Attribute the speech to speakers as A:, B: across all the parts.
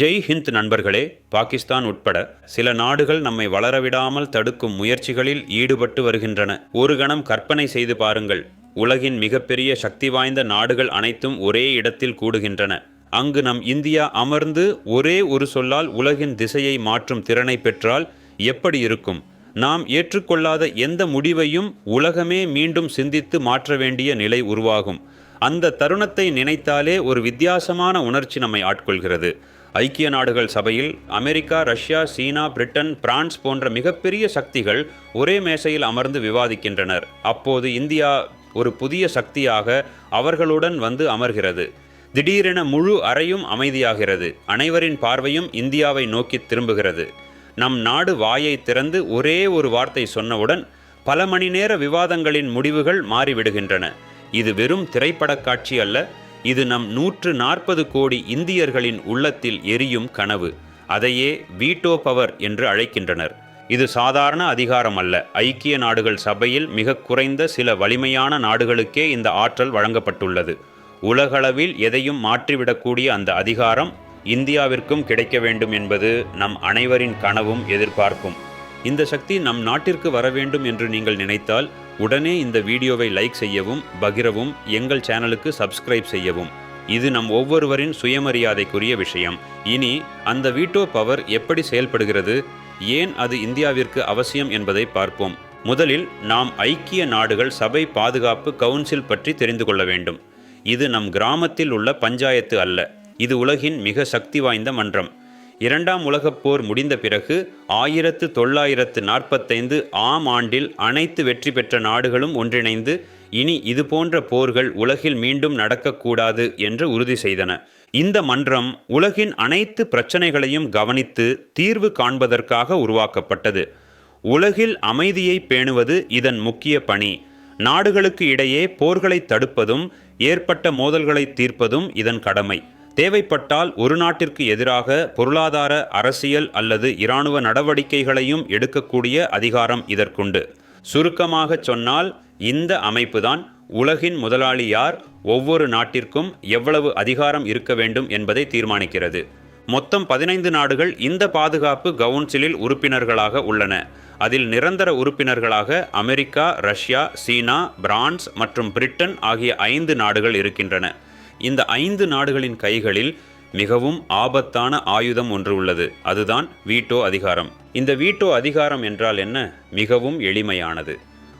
A: ஜெய் ஹிந்த் நண்பர்களே பாகிஸ்தான் உட்பட சில நாடுகள் நம்மை வளரவிடாமல் தடுக்கும் முயற்சிகளில் ஈடுபட்டு வருகின்றன. ஒரு கணம் கற்பனை செய்து பாருங்கள். உலகின் மிகப்பெரிய சக்தி வாய்ந்த நாடுகள் அனைத்தும் ஒரே இடத்தில் கூடுகின்றன. அங்கு நம் இந்தியா அமர்ந்து ஒரே ஒரு சொல்லால் உலகின் திசையை மாற்றும் திறனை பெற்றால் எப்படி இருக்கும்? நாம் ஏற்றுக்கொள்ளாத எந்த முடிவையும் உலகமே மீண்டும் சிந்தித்து மாற்ற வேண்டிய நிலை உருவாகும். அந்த தருணத்தை நினைத்தாலே ஒரு வித்தியாசமான உணர்ச்சி நம்மை ஆட்கொள்கிறது. ஐக்கிய நாடுகள் சபையில் America Russia China Britain France போன்ற மிகப்பெரிய சக்திகள் ஒரே மேசையில் அமர்ந்து விவாதிக்கின்றனர். அப்போது இந்தியா ஒரு புதிய சக்தியாக அவர்களுடன் வந்து அமர்கிறது. திடீரென முழு அறையும் அமைதியாகிறது. அனைவரின் பார்வையும் இந்தியாவை நோக்கி திரும்புகிறது. நம் நாடு வாயை திறந்து ஒரே ஒரு வார்த்தை சொன்னவுடன் பல மணி நேர விவாதங்களின் முடிவுகள் மாறிவிடுகின்றன. இது வெறும் திரைப்படக் காட்சி அல்ல இது நம் நூற்று நாற்பது கோடி இந்தியர்களின் உள்ளத்தில் எரியும் கனவு. அதையே வீட்டோ பவர் என்று அழைக்கின்றனர். இது சாதாரண அதிகாரம் அல்ல. ஐக்கிய நாடுகள் சபையில் மிக குறைந்த சில வலிமையான நாடுகளுக்கே இந்த ஆற்றல் வழங்கப்பட்டுள்ளது. உலகளவில் எதையும் மாற்றிவிடக்கூடிய அந்த அதிகாரம் இந்தியாவிற்கும் கிடைக்க வேண்டும் என்பது நம் அனைவரின் கனவும் எதிர்பார்ப்பும். இந்த சக்தி நம் நாட்டிற்கு வர வேண்டும் என்று நீங்கள் நினைத்தால் உடனே இந்த வீடியோவை லைக் செய்யவும் பகிரவும் எங்கள் சேனலுக்கு சப்ஸ்கிரைப் செய்யவும். இது நம் ஒவ்வொருவரின் சுயமரியாதைக்குரிய விஷயம். இனி அந்த வீட்டோ பவர் எப்படி செயல்படுகிறது? ஏன் அது இந்தியாவிற்கு அவசியம் என்பதை பார்ப்போம். முதலில் நாம் ஐக்கிய நாடுகள் சபை பாதுகாப்பு கவுன்சில் பற்றி தெரிந்து கொள்ள வேண்டும். இது நம் கிராமத்தில் உள்ள பஞ்சாயத்து அல்ல. இது உலகின் மிக சக்தி வாய்ந்த மன்றம். இரண்டாம் உலகப் போர் முடிந்த பிறகு ஆயிரத்து தொள்ளாயிரத்து நாற்பத்தைந்து ஆம் ஆண்டில் அனைத்து வெற்றி பெற்ற நாடுகளும் ஒன்றிணைந்து இனி இதுபோன்ற போர்கள் உலகில் மீண்டும் நடக்கக்கூடாது என்று உறுதி செய்தன. இந்த மன்றம் உலகின் அனைத்து பிரச்சனைகளையும் கவனித்து தீர்வு காண்பதற்காக உருவாக்கப்பட்டது. உலகில் அமைதியை பேணுவது இதன் முக்கிய பணி. நாடுகளுக்கு இடையே போர்களை தடுப்பதும் ஏற்பட்ட மோதல்களை தீர்ப்பதும் இதன் கடமை. தேவைப்பட்டால் ஒரு நாட்டிற்கு எதிராக பொருளாதார அரசியல் அல்லது இராணுவ நடவடிக்கைகளையும் எடுக்கக்கூடிய அதிகாரம் இதற்குண்டு. சுருக்கமாகச் சொன்னால் இந்த அமைப்புதான் உலகின் முதலாளி யார் ஒவ்வொரு நாட்டிற்கும் எவ்வளவு அதிகாரம் இருக்க வேண்டும் என்பதை தீர்மானிக்கிறது. மொத்தம் பதினைந்து நாடுகள் இந்த பாதுகாப்பு கவுன்சிலில் உறுப்பினர்களாக உள்ளன. அதில் நிரந்தர உறுப்பினர்களாக அமெரிக்கா ரஷ்யா சீனா பிரான்ஸ் மற்றும் பிரிட்டன் ஆகிய ஐந்து நாடுகள் இருக்கின்றன. இந்த ஐந்து நாடுகளின் கைகளில் மிகவும் ஆபத்தான ஆயுதம் ஒன்று உள்ளது. அதுதான் வீட்டோ அதிகாரம். இந்த வீட்டோ அதிகாரம் என்றால் என்ன? மிகவும் எளிமையானது.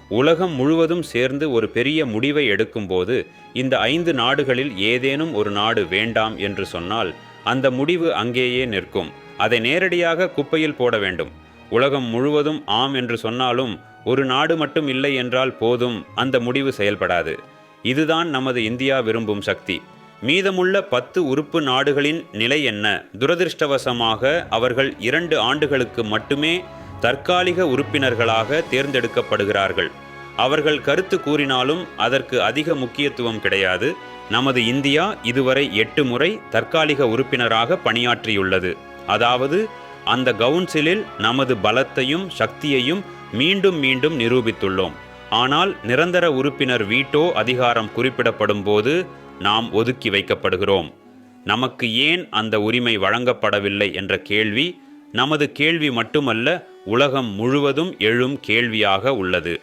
A: உலகம் முழுவதும் சேர்ந்து ஒரு பெரிய முடிவை எடுக்கும்போது இந்த ஐந்து நாடுகளில் ஏதேனும் ஒரு நாடு வேண்டாம் என்று சொன்னால் அந்த முடிவு அங்கேயே நிற்கும். அதை நேரடியாக குப்பையில் போட வேண்டும். உலகம் முழுவதும் ஆம் என்று சொன்னாலும் ஒரு நாடு மட்டும் இல்லை என்றால் போதும். அந்த முடிவு செயல்படாது. இதுதான் நமது இந்தியா விரும்பும் சக்தி. மீதமுள்ள பத்து உறுப்பு நாடுகளின் நிலை என்ன? துரதிருஷ்டவசமாக அவர்கள் இரண்டு ஆண்டுகளுக்கு மட்டுமே தற்காலிக உறுப்பினர்களாக தேர்ந்தெடுக்கப்படுகிறார்கள். அவர்கள் கருத்து கூறினாலும் அதற்கு அதிக முக்கியத்துவம் கிடையாது. நமது இந்தியா இதுவரை எட்டு முறை தற்காலிக உறுப்பினராக பணியாற்றியுள்ளது. அதாவது அந்த கவுன்சிலில் நமது பலத்தையும் சக்தியையும் மீண்டும் மீண்டும் நிரூபித்துள்ளோம். ஆனால் நிரந்தர உறுப்பினர் வீட்டோ அதிகாரம் குறிப்பிடப்படும் போது நாம் ஒதுக்கி வைக்கப்படுகிறோம். நமக்கு ஏன் அந்த உரிமை வழங்கப்படவில்லை என்ற கேள்வி நமது கேள்வி மட்டுமல்ல உலகம் முழுவதும் எழும் கேள்வியாக உள்ளது.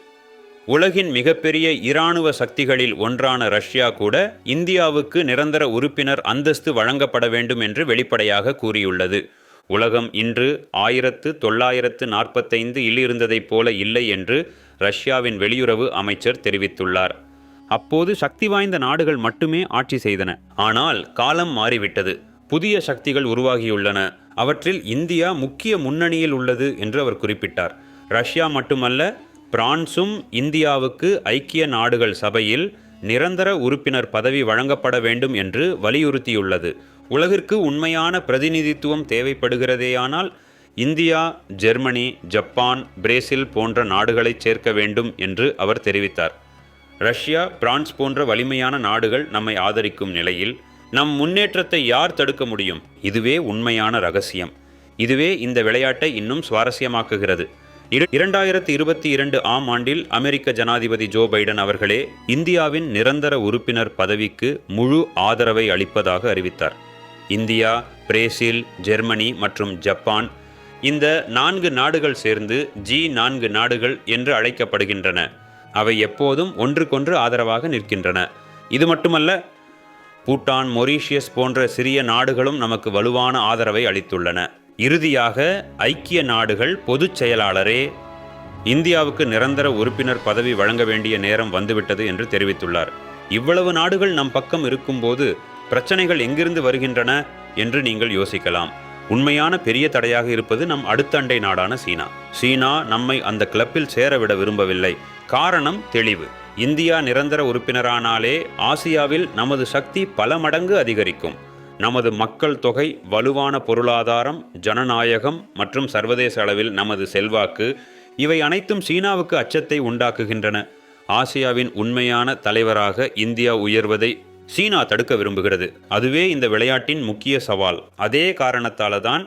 A: உலகின் மிகப்பெரிய இராணுவ சக்திகளில் ஒன்றான ரஷ்யா கூட இந்தியாவுக்கு நிரந்தர உறுப்பினர் அந்தஸ்து வழங்கப்பட வேண்டும் என்று வெளிப்படையாக கூறியுள்ளது. உலகம் இன்று ஆயிரத்து தொள்ளாயிரத்து நாற்பத்தைந்து இல் இருந்ததைப் போல இல்லை என்று ரஷ்யாவின் வெளியுறவு அமைச்சர் தெரிவித்துள்ளார். அப்போது சக்தி வாய்ந்த நாடுகள் மட்டுமே ஆட்சி செய்தன. ஆனால் காலம் மாறிவிட்டது. புதிய சக்திகள் உருவாகியுள்ளன. அவற்றில் இந்தியா முக்கிய முன்னணியில் உள்ளது என்று அவர் குறிப்பிட்டார். ரஷ்யா மட்டுமல்ல பிரான்சும் இந்தியாவுக்கு ஐக்கிய நாடுகள் சபையில் நிரந்தர உறுப்பினர் பதவி வழங்கப்பட வேண்டும் என்று வலியுறுத்தியுள்ளது. உலகிற்கு உண்மையான பிரதிநிதித்துவம் தேவைப்படுகிறதேயானால் இந்தியா ஜெர்மனி ஜப்பான் பிரேசில் போன்ற நாடுகளை சேர்க்க வேண்டும் என்று அவர் தெரிவித்தார். ரஷ்யா பிரான்ஸ் போன்ற வலிமையான நாடுகள் நம்மை ஆதரிக்கும் நிலையில் நம் முன்னேற்றத்தை யார் தடுக்க முடியும்? இதுவே உண்மையான ரகசியம். இதுவே இந்த விளையாட்டை இன்னும் சுவாரஸ்யமாக்குகிறது. இரண்டாயிரத்தி இருபத்தி இரண்டு ஆம் ஆண்டில் அமெரிக்க ஜனாதிபதி ஜோ பைடன் அவர்களே இந்தியாவின் நிரந்தர உறுப்பினர் பதவிக்கு முழு ஆதரவை அளிப்பதாக அறிவித்தார். இந்தியா பிரேசில் ஜெர்மனி மற்றும் ஜப்பான் இந்த நான்கு நாடுகள் சேர்ந்து ஜி நான்கு நாடுகள் என்று அழைக்கப்படுகின்றன. அவை எப்போதும் ஒன்றுக்கொன்று ஆதரவாக நிற்கின்றன. இது மட்டுமல்ல பூட்டான் மொரீஷியஸ் போன்ற சிறிய நாடுகளும் நமக்கு வலுவான ஆதரவை அளித்துள்ளன. இறுதியாக ஐக்கிய நாடுகள் பொதுச் செயலாளரே இந்தியாவுக்கு நிரந்தர உறுப்பினர் பதவி வழங்க வேண்டிய நேரம் வந்துவிட்டது என்று தெரிவித்துள்ளார். இவ்வளவு நாடுகள் நம் பக்கம் இருக்கும்போது பிரச்சனைகள் எங்கிருந்து வருகின்றன என்று நீங்கள் யோசிக்கலாம். உண்மையான பெரிய தடையாக இருப்பது நம் அடுத்த அண்டை நாடான சீனா. சீனா நம்மை அந்த கிளப்பில் சேரவிட விரும்பவில்லை. காரணம் தெளிவு. இந்தியா நிரந்தர உறுப்பினரானாலே ஆசியாவில் நமது சக்தி பல மடங்கு அதிகரிக்கும். நமது மக்கள் தொகை வலுவான பொருளாதாரம் ஜனநாயகம் மற்றும் சர்வதேச அளவில் நமது செல்வாக்கு இவை அனைத்தும் சீனாவுக்கு அச்சத்தை உண்டாக்குகின்றன. ஆசியாவின் உண்மையான தலைவராக இந்தியா உயர்வதை சீனா தடுக்க விரும்புகிறது. அதுவே இந்த விளையாட்டின் முக்கிய சவால். அதே காரணத்தால தான்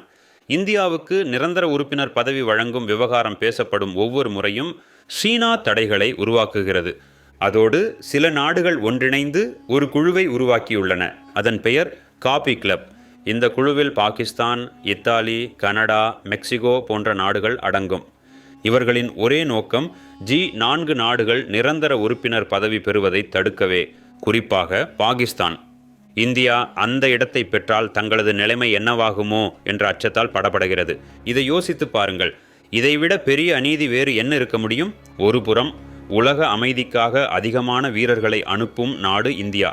A: இந்தியாவுக்கு நிரந்தர உறுப்பினர் பதவி வழங்கும் விவகாரம் பேசப்படும் ஒவ்வொரு முறையும் சீனா தடைகளை உருவாக்குகிறது. அதோடு சில நாடுகள் ஒன்றிணைந்து ஒரு குழுவை உருவாக்கியுள்ளன. அதன் பெயர் காபி கிளப். இந்த குழுவில் பாகிஸ்தான் இத்தாலி கனடா மெக்சிகோ போன்ற நாடுகள் அடங்கும். இவர்களின் ஒரே நோக்கம் ஜி நான்கு நாடுகள் நிரந்தர உறுப்பினர் பதவி பெறுவதை தடுக்கவே. குறிப்பாக பாகிஸ்தான். இந்தியா அந்த இடத்தை பெற்றால் தங்களது நிலைமை என்னவாகுமோ என்ற அச்சத்தால் படப்படுகிறது. இதை யோசித்து பாருங்கள். இதைவிட பெரிய அநீதி வேறு என்ன இருக்க முடியும்? ஒருபுறம் உலக அமைதிக்காக அதிகமான வீரர்களை அனுப்பும் நாடு இந்தியா.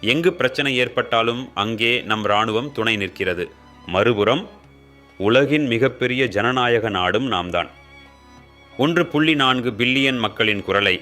A: எங்கு பிரச்சனை ஏற்பட்டாலும் அங்கே நம் இராணுவம் துணை நிற்கிறது. மறுபுறம் உலகின் மிகப்பெரிய ஜனநாயக நாடும் நாம்தான். ஒன்று புள்ளி நான்கு பில்லியன் மக்களின் குரலை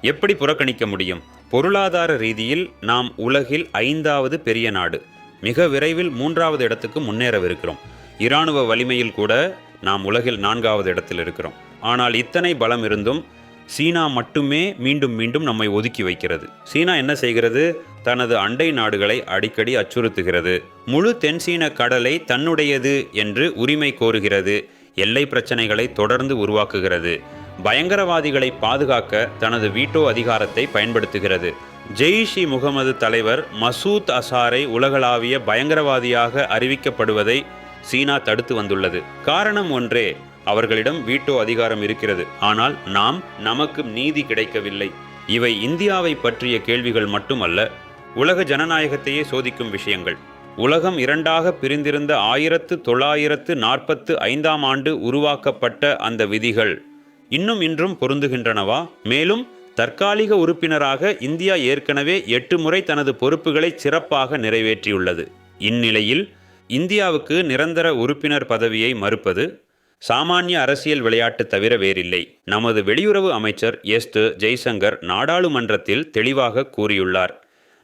A: எப்படி புறக்கணிக்க முடியும்? பொருளாதார ரீதியில் நாம் உலகில் ஐந்தாவது பெரிய நாடு. மிக விரைவில் மூன்றாவது இடத்துக்கு முன்னேறவிருக்கிறோம். இராணுவ வலிமையில் கூட நாம் உலகில் நான்காவது இடத்தில் இருக்கிறோம். ஆனால் இத்தனை பலம் இருந்தும் சீனா மட்டுமே மீண்டும் மீண்டும் நம்மை ஒதுக்கி வைக்கிறது. சீனா என்ன செய்கிறது? தனது அண்டை நாடுகளை அடிக்கடி அச்சுறுத்துகிறது. முழு தென்சீன கடலை தன்னுடையது என்று உரிமை கோருகிறது. எல்லை பிரச்சனைகளை தொடர்ந்து உருவாக்குகிறது. பயங்கரவாதிகளை பாதுகாக்க தனது வீட்டோ அதிகாரத்தை பயன்படுத்துகிறது. ஜெய்ஷ் இ முகமது தலைவர் மசூத் அசாரை உலகளாவிய பயங்கரவாதியாக அறிவிக்கப்படுவதை சீனா தடுத்து வந்துள்ளது. காரணம் ஒன்றே அவர்களிடம் வீட்டோ அதிகாரம் இருக்கிறது. ஆனால் நாம் நமக்கு நீதி கிடைக்கவில்லை. இவை இந்தியாவை பற்றிய கேள்விகள் மட்டுமல்ல உலக ஜனநாயகத்தையே சோதிக்கும் விஷயங்கள். உலகம் இரண்டாக பிரிந்திருந்த ஆயிரத்து தொள்ளாயிரத்து நாற்பத்து ஐந்தாம் ஆண்டு உருவாக்கப்பட்ட அந்த விதிகள். இன்னும் இன்றும் பொருந்துகின்றனவா? மேலும் தற்காலிக உறுப்பினராக இந்தியா ஏற்கனவே எட்டு முறை தனது பொறுப்புகளை சிறப்பாக நிறைவேற்றியுள்ளது. இந்நிலையில் இந்தியாவுக்கு நிரந்தர உறுப்பினர் பதவியை மறுப்பது சாமானிய அரசியல் விளையாட்டு தவிர வேறில்லை. நமது வெளியுறவு அமைச்சர் எஸ். ஜெய்சங்கர் நாடாளுமன்றத்தில் தெளிவாக கூறியுள்ளார்.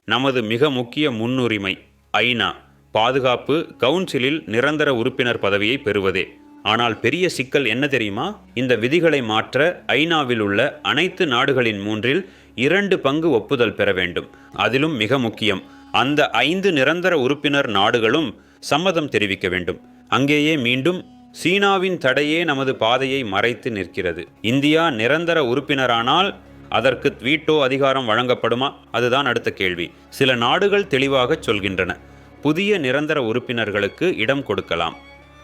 A: நமது மிக முக்கிய முன்னுரிமை ஐநா பாதுகாப்பு கவுன்சிலில் நிரந்தர உறுப்பினர் பதவியை பெறுவதே. ஆனால் பெரிய சிக்கல் என்ன தெரியுமா? இந்த விதிகளை மாற்ற ஐநாவில் உள்ள அனைத்து நாடுகளின் மூன்றில் இரண்டு பங்கு ஒப்புதல் பெற வேண்டும். அதிலும் மிக முக்கியம் அந்த ஐந்து நிரந்தர உறுப்பினர் நாடுகளும் சம்மதம் தெரிவிக்க வேண்டும். அங்கேயே மீண்டும் சீனாவின் தடையே நமது பாதையை மறைத்து நிற்கிறது. இந்தியா நிரந்தர உறுப்பினரானால் அதற்கு வீட்டோ அதிகாரம் வழங்கப்படுமா? அதுதான் அடுத்த கேள்வி. சில நாடுகள் தெளிவாக சொல்கின்றன. புதிய நிரந்தர உறுப்பினர்களுக்கு இடம் கொடுக்கலாம்.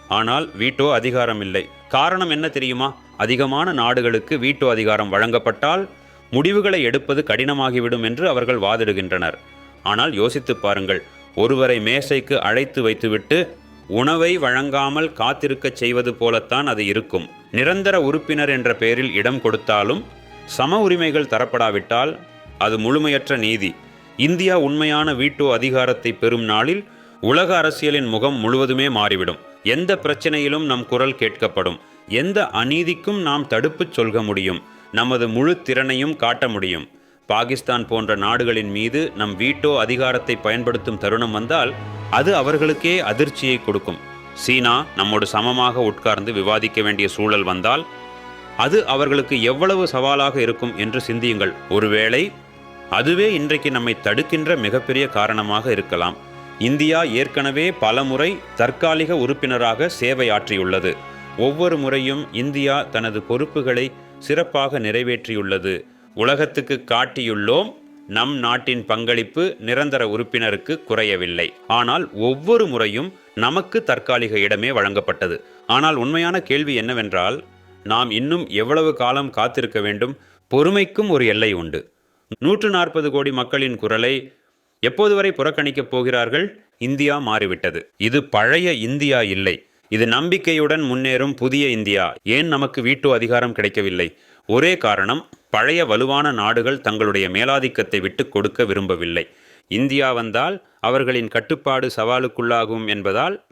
A: ஆனால் வீட்டோ அதிகாரம் இல்லை காரணம் என்ன தெரியுமா? அதிகமான நாடுகளுக்கு வீட்டோ அதிகாரம் வழங்கப்பட்டால் முடிவுகளை எடுப்பது கடினமாகிவிடும் என்று அவர்கள் வாதிடுகின்றனர். ஆனால் யோசித்துப் பாருங்கள் ஒருவரை மேசைக்கு அழைத்து வைத்துவிட்டு உணவை வழங்காமல் காத்திருக்கச் செய்வது போலத்தான் அது இருக்கும். நிரந்தர உறுப்பினர் என்ற பெயரில் இடம் கொடுத்தாலும் சம உரிமைகள் தரப்படாவிட்டால் அது முழுமையற்ற நீதி. இந்தியா உண்மையான வீட்டோ அதிகாரத்தை பெறும் நாளில் உலக அரசியலின் முகம் முழுவதுமே மாறிவிடும். எந்த பிரச்சனையிலும் நம் குரல் கேட்கப்படும். எந்த அநீதிக்கும் நாம் தடுப்புச் சொல்க முடியும். நமது முழு திறனையும் காட்ட முடியும். பாகிஸ்தான் போன்ற நாடுகளின் மீது நம் வீட்டோ அதிகாரத்தை பயன்படுத்தும் தருணம் வந்தால் அது அவர்களுக்கே அதிர்ச்சியை கொடுக்கும். சீனா நம்மோடு சமமாக உட்கார்ந்து விவாதிக்க வேண்டிய சூழல் வந்தால் அது அவர்களுக்கு எவ்வளவு சவாலாக இருக்கும் என்று சிந்தியுங்கள். ஒருவேளை அதுவே இன்றைக்கு நம்மை தடுக்கின்ற மிகப்பெரிய காரணமாக இருக்கலாம். இந்தியா ஏற்கனவே பலமுறை தற்காலிக உறுப்பினராக சேவையாற்றியுள்ளது. ஒவ்வொரு முறையும் இந்தியா தனது பொறுப்புகளை சிறப்பாக நிறைவேற்றியுள்ளது. உலகத்துக்கு காட்டியுள்ளோம் நம் நாட்டின் பங்களிப்பு நிரந்தர உறுப்பினருக்கு குறையவில்லை. ஆனால் ஒவ்வொரு முறையும் நமக்கு தற்காலிக இடமே வழங்கப்பட்டது. ஆனால் உண்மையான கேள்வி என்னவென்றால் நாம் இன்னும் எவ்வளவு காலம் காத்திருக்க வேண்டும்? பொறுமைக்கும் ஒரு எல்லை உண்டு. நூற்று நாற்பது கோடி மக்களின் குரலை எப்போது வரை புறக்கணிக்கப் போகிறார்கள்? இந்தியா மாறிவிட்டது. இது பழைய இந்தியா இல்லை. இது நம்பிக்கையுடன் முன்னேறும் புதிய இந்தியா. ஏன் நமக்கு வீட்டோ அதிகாரம் கிடைக்கவில்லை? ஒரே காரணம் பழைய வலுவான நாடுகள் தங்களுடைய மேலாதிக்கத்தை விட்டு கொடுக்க விரும்பவில்லை. இந்தியா வந்தால் அவர்களின் கட்டுப்பாடு சவாலுக்குள்ளாகும் என்பதால்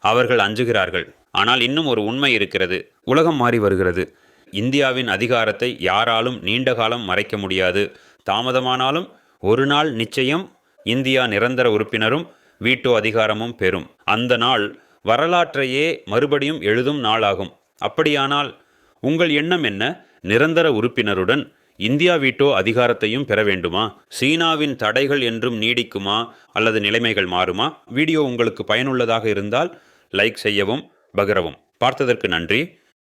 A: அவர்கள் அஞ்சுகிறார்கள். ஆனால் இன்னும் ஒரு உண்மை இருக்கிறது. உலகம் மாறி வருகிறது. இந்தியாவின் அதிகாரத்தை யாராலும் நீண்ட காலம் மறைக்க முடியாது. தாமதமானாலும் ஒரு நாள் நிச்சயம் இந்தியா நிரந்தர உறுப்பினரும் வீட்டோ அதிகாரமும் பெறும். அந்த நாள் வரலாற்றையே மறுபடியும் எழுதும் நாளாகும். அப்படியானால் உங்கள் எண்ணம் என்ன? நிரந்தர உறுப்பினருடன் இந்தியா வீட்டோ அதிகாரத்தையும் பெற வேண்டுமா? சீனாவின் தடைகள் என்றும் நீடிக்குமா? அல்லது நிலைமைகள் மாறுமா? வீடியோ உங்களுக்கு பயனுள்ளதாக இருந்தால் லைக் செய்யவும் பகிரவும். பார்த்ததற்கு நன்றி.